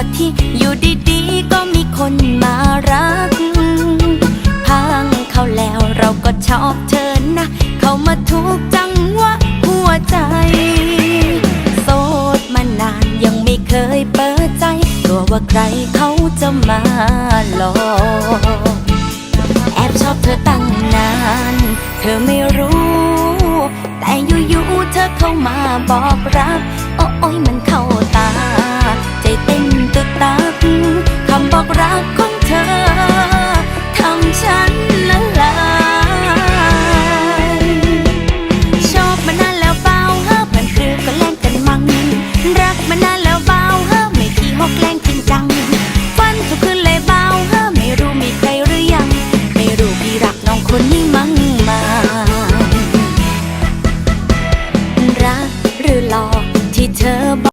อที่อยู่ดีๆ ก็มีคนมารักพังเขาแล้วเราก็ชอบเธอนะ เขามาทุกจังวะหัวใจ โสดมานานยังไม่เคยเปิดใจ กลัวว่าใครเขาจะมาหลอกแอบชอบเธอตั้งนาน เธอไม่รู้ แต่อยู่ๆเธอเข้ามาบอกรักโอ้ยมัน อกรักของเธอทำฉันละลายชอบมานานแล้วเบาเฮ้อเพื่อนคือก็เล่นกันมั่งรักมานานแล้วเบาเฮ้อไม่ขี้หกแรงจริงจังฟันทุกคืนเลยเบาเฮ้อไม่รู้มีใครหรือยัง ไม่รู้พี่รักน้องคนนี้มั่งมารักหรือหลอกที่เธอ